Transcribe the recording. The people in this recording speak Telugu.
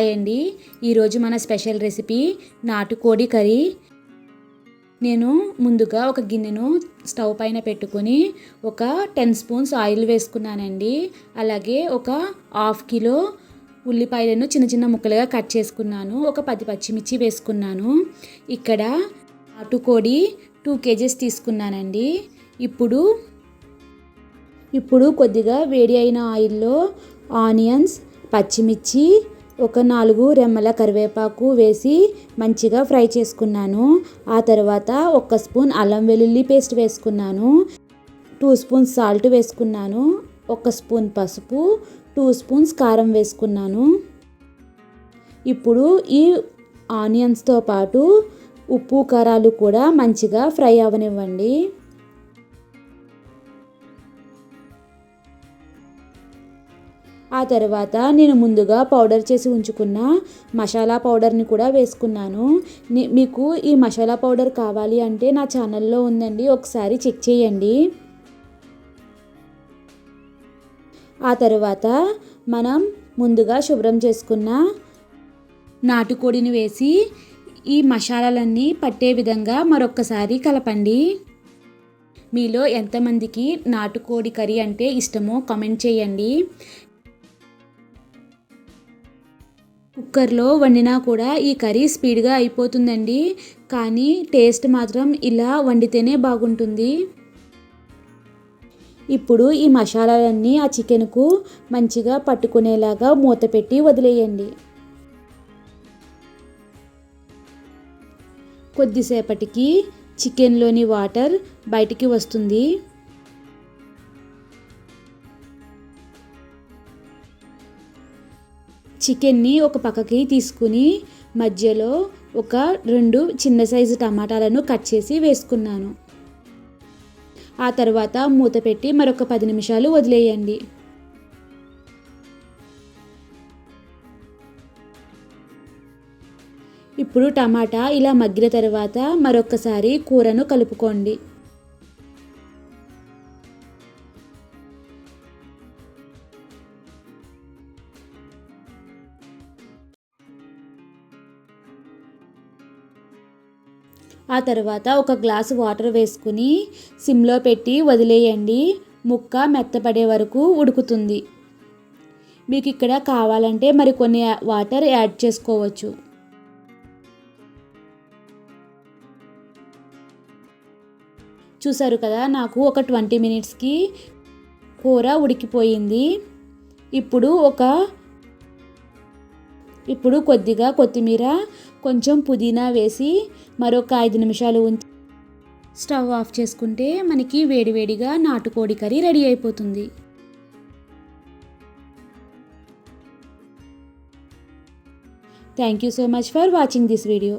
హాయ్ అండి. ఈరోజు మన స్పెషల్ రెసిపీ నాటుకోడి కర్రీ. నేను ముందుగా ఒక గిన్నెను స్టవ్ పైన పెట్టుకొని ఒక టెన్ స్పూన్స్ ఆయిల్ వేసుకున్నానండి. అలాగే ఒక హాఫ్ కిలో ఉల్లిపాయలను చిన్న చిన్న ముక్కలుగా కట్ చేసుకున్నాను. ఒక పది పచ్చిమిర్చి వేసుకున్నాను. ఇక్కడ నాటుకోడి టూ కేజెస్ తీసుకున్నానండి. ఇప్పుడు ఇప్పుడు కొద్దిగా వేడి అయిన ఆయిల్లో ఆనియన్స్ పచ్చిమిర్చి ఒక నాలుగు రెమ్మల కరివేపాకు వేసి మంచిగా ఫ్రై చేసుకున్నాను. ఆ తర్వాత ఒక స్పూన్ అల్లం వెల్లుల్లి పేస్ట్ వేసుకున్నాను. టూ స్పూన్స్ సాల్ట్ వేసుకున్నాను. ఒక స్పూన్ పసుపు టూ స్పూన్స్ కారం వేసుకున్నాను. ఇప్పుడు ఈ ఆనియన్స్తో పాటు ఉప్పు కారాలు కూడా మంచిగా ఫ్రై అవనివ్వండి. ఆ తర్వాత నేను ముందుగా పౌడర్ చేసి ఉంచుకున్న మసాలా పౌడర్ని కూడా వేసుకున్నాను. మీకు ఈ మసాలా పౌడర్ కావాలి అంటే నా ఛానల్లో ఉందండి ఒకసారి చెక్ చేయండి. ఆ తర్వాత మనం ముందుగా శుభ్రం చేసుకున్న నాటుకోడిని వేసి ఈ మసాలాలన్నీ పట్టే విధంగా మరొక్కసారి కలపండి. మీలో ఎంతమందికి నాటుకోడి కర్రీ అంటే ఇష్టమో కమెంట్ చేయండి. కుక్కర్లో వండినా కూడా ఈ కర్రీ స్పీడ్గా అయిపోతుందండి. కానీ టేస్ట్ మాత్రం ఇలా వండితేనే బాగుంటుంది. ఇప్పుడు ఈ మసాలాలన్నీ ఆ చికెన్కు మంచిగా పట్టుకునేలాగా మూత పెట్టి వదిలేయండి. కొద్దిసేపటికి చికెన్లోని వాటర్ బయటికి వస్తుంది. చికెన్ని ఒక పక్కకి తీసుకుని మధ్యలో ఒక రెండు చిన్న సైజు టమాటాలను కట్ చేసి వేసుకున్నాను. ఆ తర్వాత మూత పెట్టి మరొక పది నిమిషాలు వదిలేయండి. ఇప్పుడు టమాటా ఇలా మగ్గిన తర్వాత మరొకసారి కూరను కలుపుకోండి. ఆ తర్వాత ఒక గ్లాసు వాటర్ వేసుకుని సిమ్లో పెట్టి వదిలేయండి. ముక్క మెత్తపడే వరకు ఉడుకుతుంది. మీకు ఇక్కడ కావాలంటే మరి కొన్ని వాటర్ యాడ్ చేసుకోవచ్చు. చూసారు కదా నాకు ఒక ట్వంటీ మినిట్స్కి కూర ఉడికిపోయింది. ఇప్పుడు ఒక ఇప్పుడు కొద్దిగా కొత్తిమీర కొంచెం పుదీనా వేసి మరొక ఐదు నిమిషాలు ఉంచి స్టవ్ ఆఫ్ చేసుకుంటే మనకి వేడివేడిగా నాటుకోడి కర్రీ రెడీ అయిపోతుంది. Thank you so much for watching this video